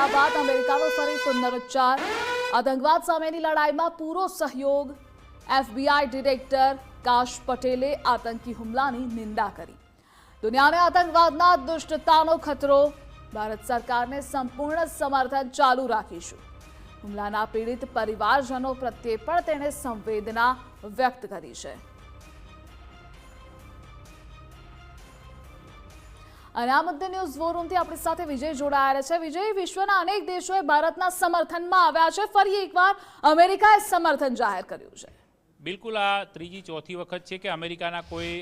હુમલા અમેરિકાનો ફરી પુનરુચ્ચાર આતંકવાદ સામેની લડાઈમાં પૂરો સહયોગ. એફબીઆઈ ડિરેક્ટર કાશ પટેલે આતંકી હુમલાની નિંદા કરી. દુનિયાને આતંકવાદના દુષ્ટતાનો ખતરો. ભારત સરકારને સંપૂર્ણ સમર્થન ચાલુ રાખીશું. હુમલાના પીડિત પરિવારજનો પ્રત્યે પણ તેણે સંવેદના વ્યક્ત કરી છે. અને આ મુદ્દે ન્યૂઝ વોરૂમથી આપણી સાથે વિજય જોડાયા છે. વિજય, વિશ્વના અનેક દેશોએ ભારતના સમર્થનમાં આવ્યા છે. ફરી એકવાર અમેરિકાએ સમર્થન જાહેર કર્યું છે. બિલકુલ આ ત્રીજી ચોથી વખત છે કે અમેરિકાના કોઈ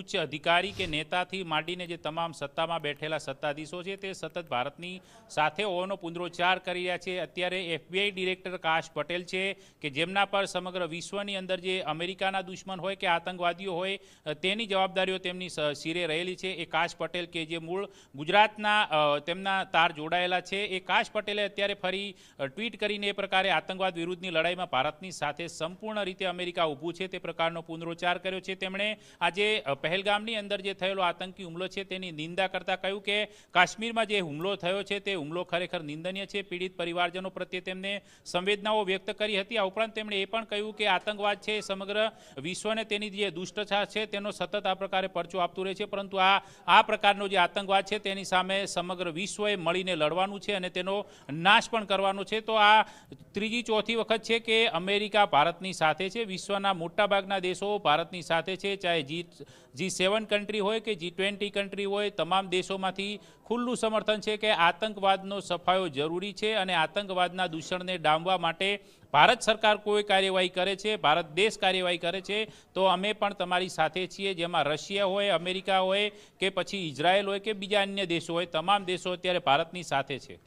ઉચ્ચ અધિકારી કે નેતાથી માંડીને જે તમામ સત્તામાં બેઠેલા સત્તાધીશો છે તે સતત ભારતની સાથે હોવાનો પુનરોચ્ચાર કરી રહ્યા છે. અત્યારે એફબીઆઈ ડિરેક્ટર કાશ પટેલ છે કે જેમના પર સમગ્ર વિશ્વની અંદર જે અમેરિકાના દુશ્મન હોય કે આતંકવાદીઓ હોય તેની જવાબદારીઓ તેમની શિરે રહેલી છે. એ કાશ પટેલ કે જે મૂળ ગુજરાતના તેમના તાર જોડાયેલા છે. એ કાશ પટેલે અત્યારે ફરી ટ્વીટ કરીને એ પ્રકારે આતંકવાદ વિરુદ્ધની લડાઈમાં ભારતની સાથે સંપૂર્ણ રીતે અમેરિકા ઊભું છે, તે પ્રકારનો પુનરોચ્ચાર કર્યો છે. તેમણે આજે પહેલગામની અંદર જે થયેલો આતંકી હુમલો છે, તેની નિંદા કરતાં કહ્યું કે કાશ્મીરમાં જે હુમલો થયો છે, તે હુમલો ખરેખર નિંદનીય છે. પીડિત પરિવારજનો પ્રત્યે તેમને સંવેદનાઓ વ્યક્ત કરી હતી. આ ઉપરાંત તેમણે એ પણ કહ્યું કે આતંકવાદ છે સમગ્ર વિશ્વને તેની જે દુષ્ટતા છે, તેનો સતત આ પ્રકારે પરચો આપતું રહે છે. પરંતુ આ આ પ્રકારનો જે આતંકવાદ છે, તેની સામે સમગ્ર વિશ્વએ મળીને લડવાનું છે અને તેનો નાશ પણ કરવાનો છે. તો આ ત્રીજી ચોથી વખત છે કે અમેરિકા ભારતની સાથે છે. વિશ્વના મોટાભાગના દેશો ભારતની સાથે છે. ચાહે જી જી સેવન કન્ટ્રી હોય કે જી ટ્વેન્ટી કન્ટ્રી હોય, તમામ દેશોમાંથી ખુલ્લું સમર્થન છે કે આતંકવાદનો સફાયો જરૂરી છે અને આતંકવાદના દૂષણને ડામવા માટે ભારત સરકાર કોઈ કાર્યવાહી કરે છે, ભારત દેશ કાર્યવાહી કરે છે, તો અમે પણ તમારી સાથે છીએ. જેમાં રશિયા હોય, અમેરિકા હોય કે પછી ઇઝરાયલ હોય કે બીજા અન્ય દેશો હોય, તમામ દેશો અત્યારે ભારતની સાથે છે.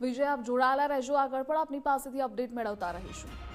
વિજય, આપ જોડાયેલા રહેજો આગળ પણ. આપની પાસેથી અપડેટ મેળવતા રહીશું.